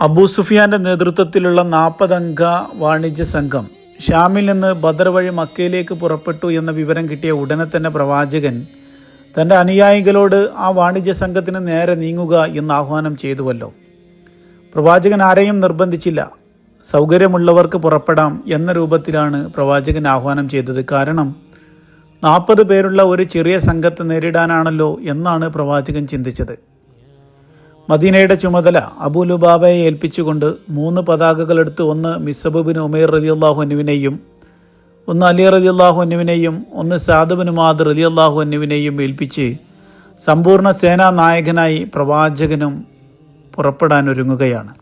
അബൂ സുഫിയാന്റെ നേതൃത്വത്തിലുള്ള നാൽപ്പതംഗ വാണിജ്യ സംഘം ഷാമിൽ നിന്ന് ബദർ വഴി മക്കയിലേക്ക് പുറപ്പെട്ടു എന്ന വിവരം കിട്ടിയ ഉടനെ തന്നെ പ്രവാചകൻ തന്റെ അനുയായികളോട് ആ വാണിജ്യ സംഘത്തിന് നേരെ നീങ്ങുക എന്ന് ആഹ്വാനം ചെയ്തുവല്ലോ. പ്രവാചകൻ ആരെയും നിർബന്ധിച്ചില്ല. സൗകര്യമുള്ളവർക്ക് പുറപ്പെടാം എന്ന രൂപത്തിലാണ് പ്രവാചകൻ ആഹ്വാനം ചെയ്തത്. കാരണം നാൽപ്പത് പേരുള്ള ഒരു ചെറിയ സംഘത്തെ നേരിടാനാണല്ലോ എന്നാണ് പ്രവാചകൻ ചിന്തിച്ചത്. മദീനയുടെ ചുമതല അബൂ ലുബാബയെ ഏൽപ്പിച്ചുകൊണ്ട് മൂന്ന് പതാകകളെടുത്ത് ഒന്ന് മിസബുബിൻ ഉമേർ റലി അള്ളാഹുനുവിനെയും ഒന്ന് അലി റലി അള്ളാഹുനുവിനെയും ഒന്ന് സാദുബിൻ മാദ് റലിയല്ലാഹു അനുവിനെയും ഏൽപ്പിച്ച് സമ്പൂർണ സേനാ നായകനായി പ്രവാചകനും പുറപ്പെടാനൊരുങ്ങുകയാണ്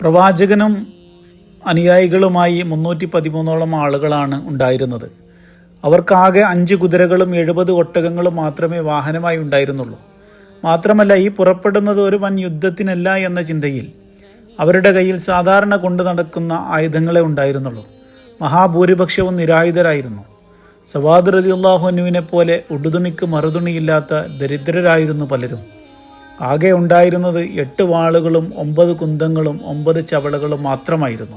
പ്രവാചകനും അനുയായികളുമായി മുന്നൂറ്റി പതിമൂന്നോളം ആളുകളാണ് ഉണ്ടായിരുന്നത്. അവർക്കാകെ അഞ്ച് കുതിരകളും എഴുപത് ഒട്ടകങ്ങളും മാത്രമേ വാഹനമായി ഉണ്ടായിരുന്നുള്ളൂ. മാത്രമല്ല ഈ പുറപ്പെടുന്നത് ഒരു വൻ യുദ്ധത്തിനല്ല എന്ന ചിന്തയിൽ അവരുടെ കയ്യിൽ സാധാരണ കൊണ്ടു നടക്കുന്ന ആയുധങ്ങളെ ഉണ്ടായിരുന്നുള്ളൂ. മഹാഭൂരിപക്ഷവും നിരായുധരായിരുന്നു. സവാദ് റതി അള്ളാഹുനുവിനെ പോലെ ഉടുതുണിക്ക് മറുതുണിയില്ലാത്ത ദരിദ്രരായിരുന്നു പലരും. ആകെ ഉണ്ടായിരുന്നത് എട്ട് വാളുകളും ഒമ്പത് കുന്തങ്ങളും ഒമ്പത് ചവളകളും മാത്രമായിരുന്നു.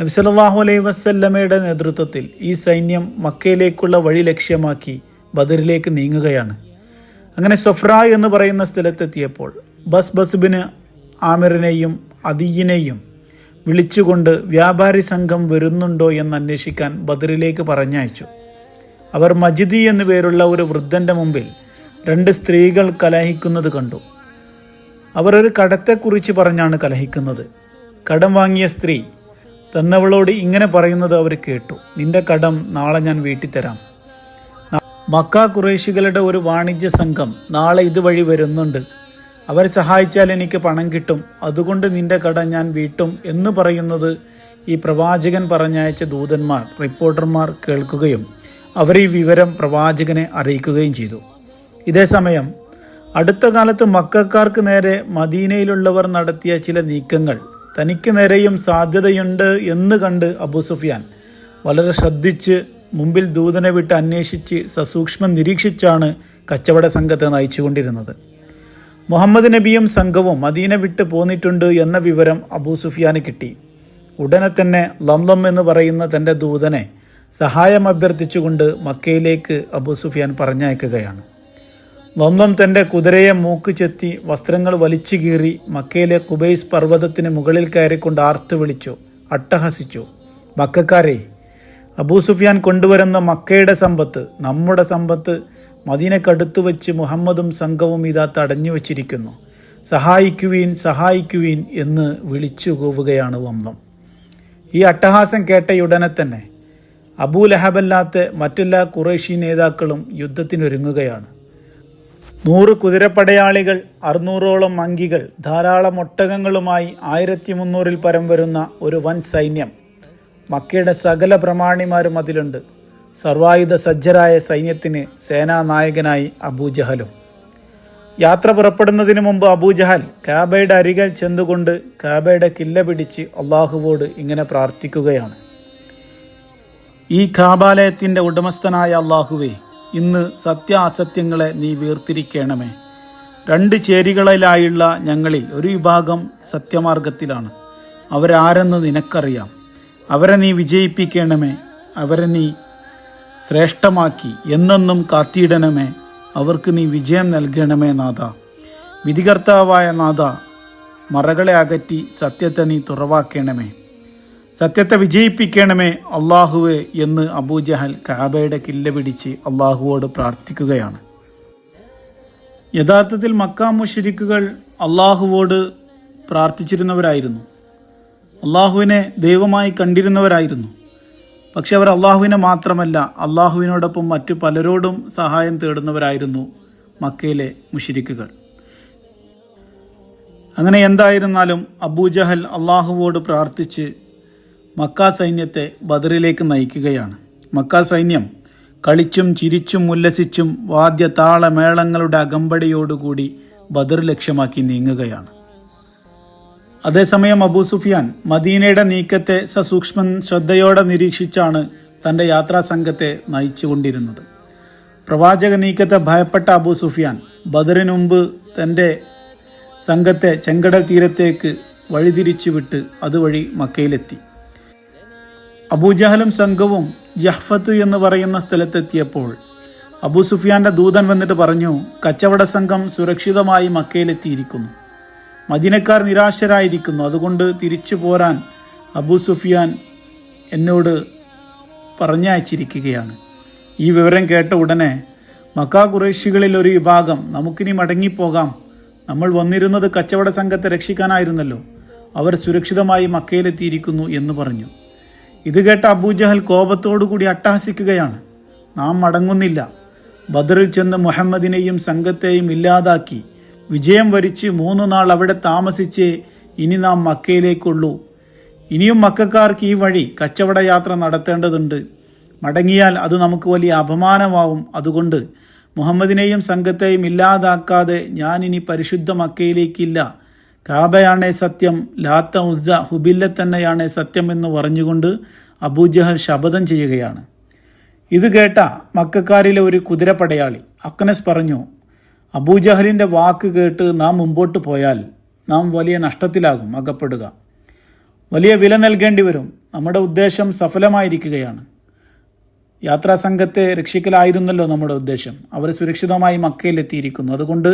നബ്സലാഹു അലൈഹി വസല്ലമയുടെ നേതൃത്വത്തിൽ ഈ സൈന്യം മക്കയിലേക്കുള്ള വഴി ലക്ഷ്യമാക്കി ബദറിലേക്ക് നീങ്ങുകയാണ്. അങ്ങനെ സൊഫ്ര എന്ന് പറയുന്ന സ്ഥലത്തെത്തിയപ്പോൾ ബസ് ബസ്ബിന് ആമിറിനെയും അദീയിനെയും വിളിച്ചുകൊണ്ട് വ്യാപാരി സംഘം വരുന്നുണ്ടോ എന്ന് അന്വേഷിക്കാൻ ബദറിലേക്ക് പറഞ്ഞയച്ചു. അവർ മജിദി എന്നു പേരുള്ള ഒരു വൃദ്ധന്റെ മുമ്പിൽ രണ്ട് സ്ത്രീകൾ കലഹിക്കുന്നത് കണ്ടു. അവർ ഒരു കടത്തെക്കുറിച്ച് പറഞ്ഞാണ് കലഹിക്കുന്നത്. കടം വാങ്ങിയ സ്ത്രീ തന്നവളോട് ഇങ്ങനെ പറയുന്നത് അവർ കേട്ടു. നിന്റെ കടം നാളെ ഞാൻ വീട്ടിൽ തരാം മക്ക കുറേശികളുടെ ഒരു വാണിജ്യ സംഘം നാളെ ഇതുവഴി വരുന്നുണ്ട്. അവരെ സഹായിച്ചാൽ എനിക്ക് പണം കിട്ടും. അതുകൊണ്ട് നിന്റെ കട ഞാൻ വീട്ടും എന്ന് പറയുന്നത് ഈ പ്രവാചകൻ പറഞ്ഞയച്ച ദൂതന്മാർ റിപ്പോർട്ടർമാർ കേൾക്കുകയും അവർ ഈ വിവരം പ്രവാചകനെ അറിയിക്കുകയും ചെയ്തു. ഇതേസമയം അടുത്ത കാലത്ത് മക്കാർക്ക് നേരെ മദീനയിലുള്ളവർ നടത്തിയ ചില നീക്കങ്ങൾ തനിക്ക് നേരെയും സാധ്യതയുണ്ട് എന്ന് കണ്ട് അബു സുഫിയാൻ വളരെ ശ്രദ്ധിച്ച് മുമ്പിൽ ദൂതനെ വിട്ട് അന്വേഷിച്ച് സസൂക്ഷ്മം നിരീക്ഷിച്ചാണ് കച്ചവട സംഘത്തെ നയിച്ചുകൊണ്ടിരുന്നത്. മുഹമ്മദ് നബിയും സംഘവും മദീന വിട്ട് പോന്നിട്ടുണ്ട് എന്ന വിവരം അബൂ സുഫിയാന് കിട്ടി. ഉടനെ തന്നെ ലംലം എന്ന് പറയുന്ന തന്റെ ദൂതനെ സഹായം അഭ്യർത്ഥിച്ചുകൊണ്ട് മക്കയിലേക്ക് അബൂ സുഫിയാൻ പറഞ്ഞയക്കുകയാണ്. ലംലം തന്റെ കുതിരയെ മൂക്ക് ചെത്തി വസ്ത്രങ്ങൾ വലിച്ചു കീറി മക്കയിലെ കുബൈസ് പർവതത്തിന് മുകളിൽ കയറിക്കൊണ്ട് ആർത്തു വിളിച്ചു അട്ടഹസിച്ചു. മക്കാരെ അബൂ സുഫിയാൻ കൊണ്ടുവരുന്ന മക്കയുടെ സമ്പത്ത് നമ്മുടെ സമ്പത്ത് മദീനക്കടുത്തു വെച്ച് മുഹമ്മദും സംഘവും ഇതാ തടഞ്ഞു വച്ചിരിക്കുന്നു. സഹായിക്കുവീൻ സഹായിക്കുവീൻ എന്ന് വിളിച്ചു കൂവുകയാണ് വന്നം ഈ അട്ടഹാസം കേട്ടയുടനെ തന്നെ അബൂ ലഹബല്ലാത്ത മറ്റെല്ലാ കുറേശി നേതാക്കളും യുദ്ധത്തിനൊരുങ്ങുകയാണ്. നൂറ് കുതിരപ്പടയാളികൾ അറുന്നൂറോളം അങ്കികൾ ധാരാളം ഒട്ടകങ്ങളുമായി ആയിരത്തി മുന്നൂറിൽ പരം വരുന്ന ഒരു വൻ സൈന്യം മക്കയുടെ സകല പ്രമാണിമാരും അതിലുണ്ട്. സർവായുധ സജ്ജരായ സൈന്യത്തിന് സേനാനായകനായി അബൂജഹലും. യാത്ര പുറപ്പെടുന്നതിന് മുമ്പ് അബൂജഹൽ കാബയുടെ അരികൽ ചെന്നുകൊണ്ട് കാബയുടെ കില്ല പിടിച്ച് അള്ളാഹുവോട് ഇങ്ങനെ പ്രാർത്ഥിക്കുകയാണ്. ഈ കാബാലയത്തിന്റെ ഉടമസ്ഥനായ അള്ളാഹുവേ ഇന്ന് സത്യാസത്യങ്ങളെ നീ വീർത്തിരിക്കണമേ രണ്ട് ചേരികളിലായുള്ള ഞങ്ങളിൽ ഒരു വിഭാഗം സത്യമാർഗത്തിലാണ്. അവരാരെന്ന് നിനക്കറിയാം. അവരെ നീ വിജയിപ്പിക്കണമേ. അവരെ നീ ശ്രേഷ്ഠമാക്കി. എന്നെന്നും കാത്തിയിടണമേ. അവർക്ക് നീ വിജയം നൽകണമേ നാഥ. വിധികർത്താവായ നാഥ മറകളെ അകറ്റി സത്യത്തെ നീ തുറവാക്കണമേ. സത്യത്തെ വിജയിപ്പിക്കണമേ അള്ളാഹുവെ എന്ന് അബൂജഹൽ കാബയുടെ കില്ല പിടിച്ച് അള്ളാഹുവോട് പ്രാർത്ഥിക്കുകയാണ്. യഥാർത്ഥത്തിൽ മക്ക മുഷരിക്കുകൾ അള്ളാഹുവോട് പ്രാർത്ഥിച്ചിരുന്നവരായിരുന്നു. അള്ളാഹുവിനെ ദൈവമായി കണ്ടിരുന്നവരായിരുന്നു. പക്ഷെ അവർ അള്ളാഹുവിനെ മാത്രമല്ല അള്ളാഹുവിനോടൊപ്പം മറ്റു പലരോടും സഹായം തേടുന്നവരായിരുന്നു മക്കയിലെ മുഷിരിക്കുകൾ. അങ്ങനെ എന്തായിരുന്നാലും അബൂജഹൽ അള്ളാഹുവോട് പ്രാർത്ഥിച്ച് മക്ക സൈന്യത്തെ ബദറിലേക്ക് നയിക്കുകയാണ്. മക്ക സൈന്യം കളിച്ചും ചിരിച്ചും ഉല്ലസിച്ചും വാദ്യ താളമേളങ്ങളുടെ അകമ്പടിയോടുകൂടി ബദർ ലക്ഷ്യമാക്കി നീങ്ങുകയാണ്. അതേസമയം അബൂ സുഫിയാൻ മദീനയുടെ നീക്കത്തെ സസൂക്ഷ്മം ശ്രദ്ധയോടെ നിരീക്ഷിച്ചാണ് തന്റെ യാത്രാ സംഘത്തെ നയിച്ചുകൊണ്ടിരുന്നത്. പ്രവാചക നീക്കത്തെ ഭയപ്പെട്ട അബൂ സുഫിയാൻ ബദറിന് മുമ്പ് സംഘത്തെ ചെങ്കടൽ തീരത്തേക്ക് വഴിതിരിച്ചുവിട്ട് അതുവഴി മക്കയിലെത്തി. അബൂജഹലും സംഘവും ജഹ്ഫത്തു എന്ന് പറയുന്ന സ്ഥലത്തെത്തിയപ്പോൾ അബൂ സുഫിയാന്റെ ദൂതൻ വന്നിട്ട് പറഞ്ഞു കച്ചവട സംഘം സുരക്ഷിതമായി മക്കയിലെത്തിയിരിക്കുന്നു. മദീനക്കാർ നിരാശരായിരിക്കുന്നു. അതുകൊണ്ട് തിരിച്ചു പോരാൻ അബൂ സുഫിയാൻ എന്നോട് പറഞ്ഞയച്ചിരിക്കുകയാണ്. ഈ വിവരം കേട്ട ഉടനെ മക്ക കുറേശികളിൽ ഒരു വിഭാഗം നമുക്കിനി മടങ്ങിപ്പോകാം. നമ്മൾ വന്നിരുന്നത് കച്ചവട സംഘത്തെ രക്ഷിക്കാനായിരുന്നല്ലോ. അവർ സുരക്ഷിതമായി മക്കയിലെത്തിയിരിക്കുന്നു എന്ന് പറഞ്ഞു. ഇത് കേട്ട അബൂജഹൽ കോപത്തോടുകൂടി അട്ടഹസിക്കുകയാണ്. നാം മടങ്ങുന്നില്ല. ബദറിൽ ചെന്ന് മുഹമ്മദിനെയും സംഘത്തെയും ഇല്ലാതാക്കി. വിജയം വരിച്ച് മൂന്ന് നാൾ അവിടെ താമസിച്ച് ഇനി നാം മക്കയിലേക്കുള്ളൂ. ഇനിയും മക്കാർക്ക് ഈ വഴി കച്ചവട യാത്ര നടത്തേണ്ടതുണ്ട്. മടങ്ങിയാൽ അത് നമുക്ക് വലിയ അപമാനമാവും. അതുകൊണ്ട് മുഹമ്മദിനെയും സംഘത്തെയും ഇല്ലാതാക്കാതെ ഇനി പരിശുദ്ധ മക്കയിലേക്കില്ല. കാബയാണേ സത്യം ലാത്ത ഉസ്സ ഹുബില്ല തന്നെയാണേ സത്യം എന്ന് പറഞ്ഞുകൊണ്ട് അബൂജഹൽ ശപഥം ചെയ്യുകയാണ്. ഇത് കേട്ട മക്കാരിലെ ഒരു കുതിരപ്പടയാളി അക്നസ് പറഞ്ഞു അബൂജഹലിന്റെ വാക്ക് കേട്ട് നാം മുമ്പോട്ട് പോയാൽ നാം വലിയ നഷ്ടത്തിലാകും അകപ്പെടുക. വലിയ വില നൽകേണ്ടി വരും. നമ്മുടെ ഉദ്ദേശം സഫലമായിരിക്കുകയാണ്. യാത്രാ സംഘത്തെ രക്ഷിക്കലായിരുന്നല്ലോ നമ്മുടെ ഉദ്ദേശം. അവർ സുരക്ഷിതമായി മക്കയിലെത്തിയിരിക്കുന്നു അതുകൊണ്ട്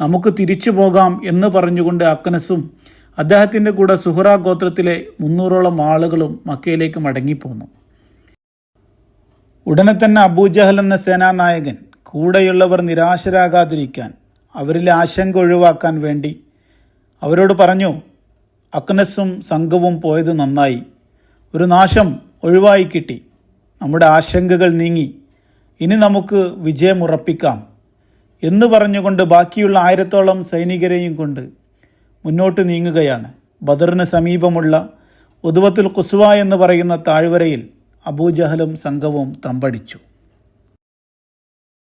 നമുക്ക് തിരിച്ചു പോകാം എന്ന് പറഞ്ഞുകൊണ്ട് അക്കനസും അദ്ദേഹത്തിന്റെ കൂടെ സുഹറ ഗോത്രത്തിലെ മുന്നൂറോളം ആളുകളും മക്കയിലേക്ക് മടങ്ങിപ്പോന്നു. ഉടനെ തന്നെ അബൂജഹൽ എന്ന സേനാനായകൻ കൂടെയുള്ളവർ നിരാശരാകാതിരിക്കാൻ അവരിൽ ആശങ്ക ഒഴിവാക്കാൻ വേണ്ടി അവരോട് പറഞ്ഞു അക്നസും സംഘവും പോയത് നന്നായി. ഒരു നാശം ഒഴിവായി കിട്ടി. നമ്മുടെ ആശങ്കകൾ നീങ്ങി. ഇനി നമുക്ക് വിജയമുറപ്പിക്കാം എന്ന് പറഞ്ഞുകൊണ്ട് ബാക്കിയുള്ള ആയിരത്തോളം സൈനികരെയും കൊണ്ട് മുന്നോട്ട് നീങ്ങുകയാണ്. ബദറിന് സമീപമുള്ള ഉദുവത്തുൽ കുസ്വ എന്ന് പറയുന്ന താഴ്വരയിൽ അബൂജഹലും സംഘവും തമ്പടിച്ചു.